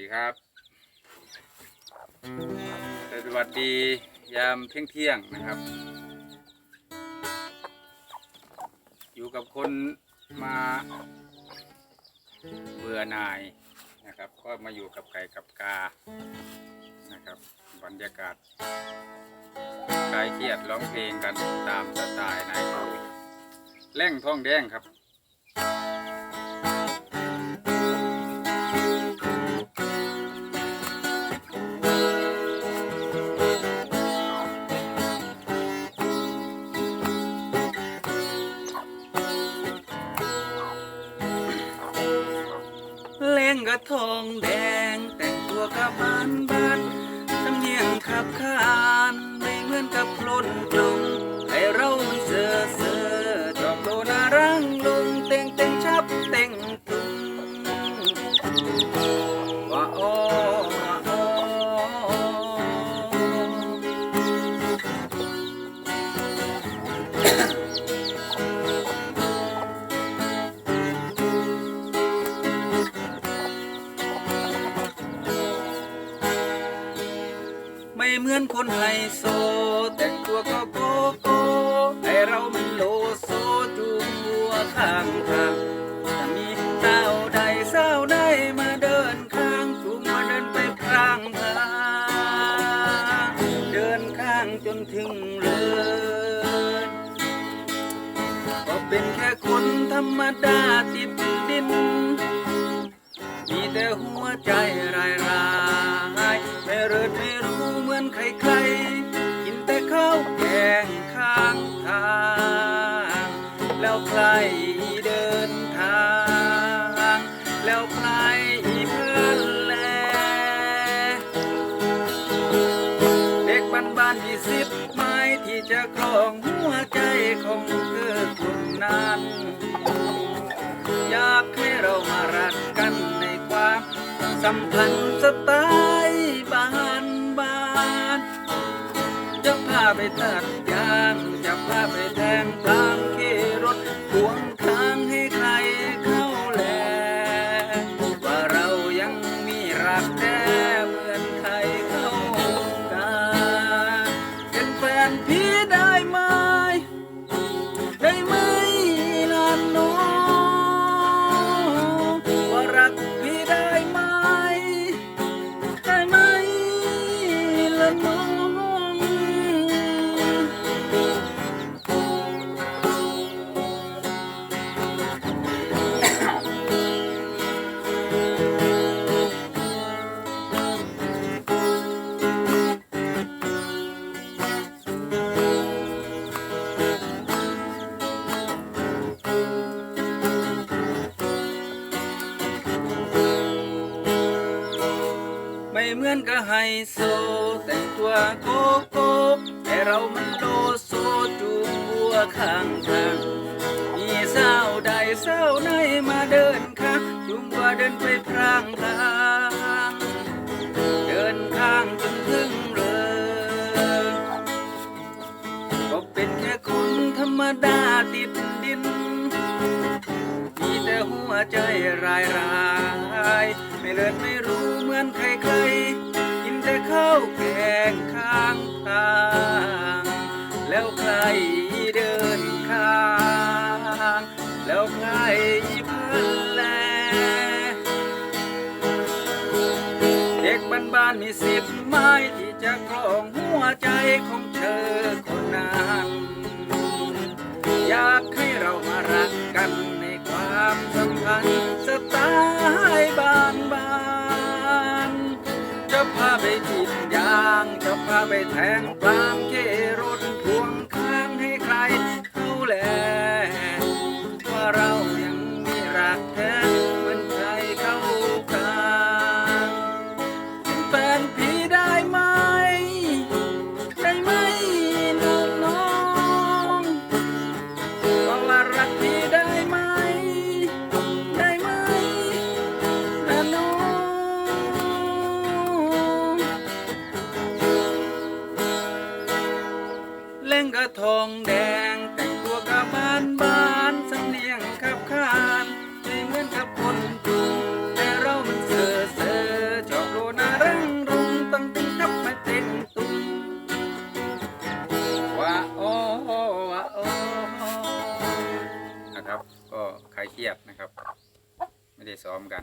ดีครับสวัสดียามเที่ยงเที่ยงนะครับ อยู่กับคนมาเบื่อหน่ายนะครับ ก็มาอยู่กับไก่กับกานะครับ บรรยากาศคลายเครียดร้องเพลงกันตามสไตล์นายเขาแล่งท้องแดงครับ ทองแดง แต่งตัวกับบ้านบ้านทำเนียงขับข้า ไม่เหมือนคนไฮโซ แต่งตัวก็โกโก้ให้เรามันโลโซจูงัวข้างทางจะมีเจ้าใดเศร้าได้มาเดินข้างจูงมาเดินไปพรางพาเดินข้างจนถึงเรือนก็เป็นแค่คนธรรมดาติดดิน มีแต่หัวใจรายรายไม่เริดไม่รู้เหมือนใครใครๆกินแต่ข้าวแกงข้างทาง แล้วใครเดินทาง แล้วใครเพื่อนแล เด็กบ้านบ้านที่สิบไม้ที่จะครองหัวใจ สัมพันธ์สไตล์บ้านบ้านจะพาไปตัดยางจะพาไปแทงตามเขรถพวงทางให้ใคร ไม่เหมือนกับไฮโซ แต่งตัวโกโก้แต่เรามันโลโซจูงวัวข้างทางมีสาวใดสาวไหนมาเดินข้างจูงวัวเดินไปพรางทางเดินข้างจนถึงเรือนก็เป็นแค่คนธรรมดาติดดินมีแต่หัวใจรายรายไม่เลิศไม่รู้เหมือนใคร แล้วใครพันแลเด็กบ้านๆมีสิบไม้ที่จะครองหัวใจของเธอคนนั้นอยากให้เรามารักกันในความสัมพันธ์สไตล์บ้านบ้านจะพาไปจีบยาง จะพาไปแทงปลามเครถ ทองแดง แต่งตัวกับบานบ้านสำเนียงขับขานไม่เหมือนกับคนกรุงแต่เรามันเสือเสือจอบโลนารังรุงตั้งติ้งทับมาเต็นตุงว้าโอ้ว้าโอ้นะครับ ก็ใครเครียดนะครับ ไม่ได้ซ้อมกัน